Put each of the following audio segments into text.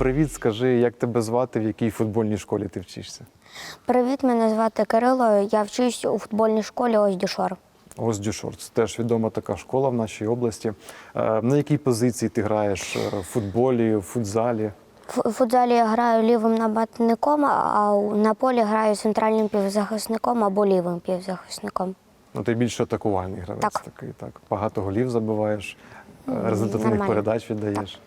Привіт, скажи, як тебе звати, в якій футбольній школі ти вчишся? Привіт, мене звати Кирило. Я вчусь у футбольній школі ось Дюшор. Ось Дюшор, це теж відома така школа в нашій області. Е, На якій позиції ти граєш е, в футболі, в футзалі? В футзалі я граю лівим нападником, а на полі граю центральним півзахисником або лівим півзахисником. Ну, ти більш атакувальний гравець Так. такий, так. Багато голів забиваєш, е, результативних нормально. передач віддаєш. Так,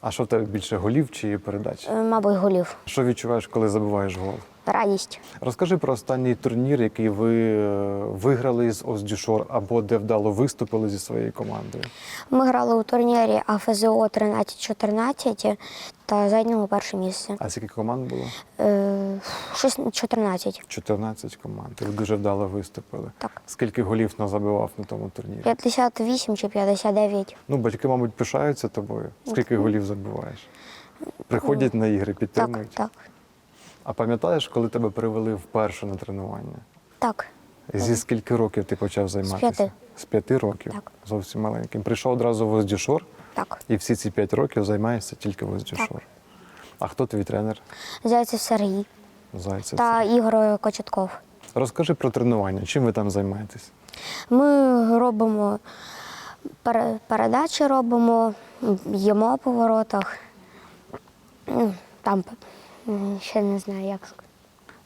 А що в тебе більше голів чи передач? е, мабуть, голів. Що відчуваєш, коли забиваєш гол? Радість. Розкажи про останній турнір, який ви е, виграли з Оздюшор, або де вдало виступили зі своєю командою. Ми грали у турнірі АФЗО 13-14 та зайняли перше місце. А скільки команд було? Е, щось 14. 14 команд. Ви дуже вдало виступили. Так. Скільки голів назабивав на тому турнірі? 58 чи 59. Ну, батьки, мабуть, пишаються тобою. Скільки голів забиваєш? Приходять на ігри, підтримують. так, А пам'ятаєш, коли тебе привели вперше на тренування? так. Зі скільки років ти почав займатися? п'яти. З п'яти років. Так. Зовсім маленьким. Прийшов одразу в Оздюшор Так. і всі ці п'ять років займаєшся тільки в А хто твій тренер? Зайцев Сергій Зайцев. та Ігор Кочетков. Розкажи про тренування. Чим ви там займаєтесь? Ми робимо пере- передачі, робимо, їмо по воротах. Ну, Там м, ще не знаю, як.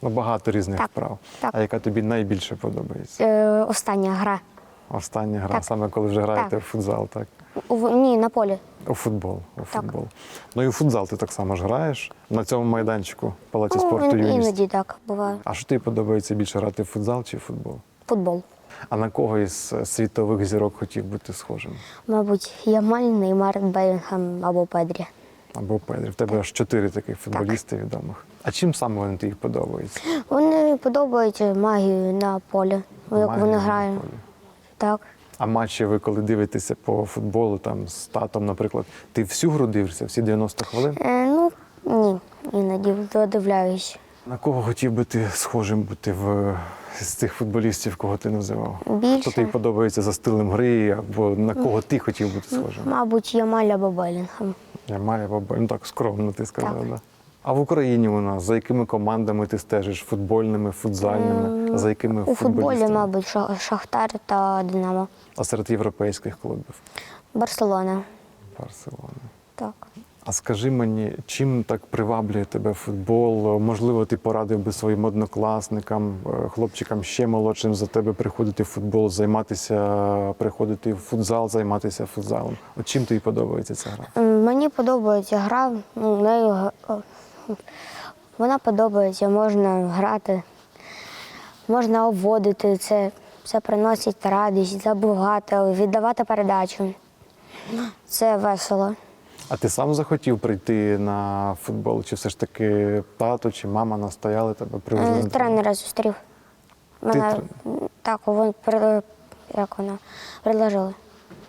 Ну, багато різних Так, вправ. так. А яка тобі найбільше подобається? Е, остання гра. Остання гра, Так. саме коли вже граєте Так. в футзал, так? У, ні, на полі. У футбол. У футбол. Ну і у футзал ти так само ж граєш на цьому майданчику Палаці спорту Ну, ін- юність. іноді так буває. А що тобі подобається більше грати в футзал чи в футбол? Футбол. А на кого із е, світових зірок хотів бути схожим? Мабуть, Ямаль, Неймар, Белінгем або Педрі. Або Педрі. В тебе аж чотири таких футболісти відомих. А чим саме вони тобі подобаються? Вони подобаються магію на полі, як Магія вони на грають. полі. Так. А матчі ви коли дивитеся по футболу, там з татом, наприклад, ти всю гру дивишся, всі 90 хвилин? Е, ну, ні, іноді додивляюсь. На кого хотів би ти схожим бути в з цих футболістів, кого ти називав? Більше. Хто тобі подобається за стилем гри, або на кого ти хотів бути схожим? Мабуть, Ямаль або Белінгем. Я маю. Ну так скромно ти сказав, Так. Да? А в Україні у нас за якими командами ти стежиш? Футбольними, футзальними? за якими У футболі, мабуть, Ша- Шахтар та Динамо. А серед європейських клубів? Барселона. Барселона. Так. А скажи мені, чим так приваблює тебе футбол? Можливо, ти порадив би своїм однокласникам, е, хлопчикам ще молодшим за тебе приходити в футбол, займатися, приходити в футзал, займатися футзалом. От чим тобі подобається ця гра? Мені подобається гра, ну, нею о, вона подобається, можна грати, можна обводити це. Це приносить радість, забувати, віддавати передачу. Це весело. А ти сам захотів прийти на футбол? Чи все ж таки тато чи мама настояли тебе привезли? Тренера зустрів. Мене трен- так, при- як вона предложили.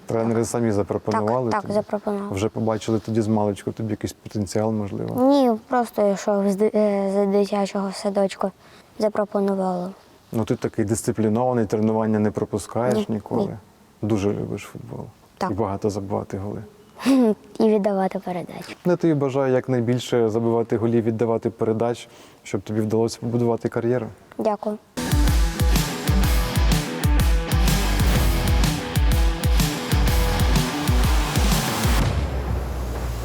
Тренери самі запропонували? Так, так, тобі? запропонували. Вже побачили тоді з маличку, тобі якийсь потенціал, можливо. Ні, просто йшов з, е, з дитячого садочку. Запропонували. Ну ти такий дисциплінований, тренування не пропускаєш Ні, ніколи. ні. Дуже любиш футбол. Так. І багато забивати голи. І віддавати передачу. Я тобі бажаю якнайбільше забивати голів, віддавати передач, щоб тобі вдалося побудувати кар'єру. Дякую.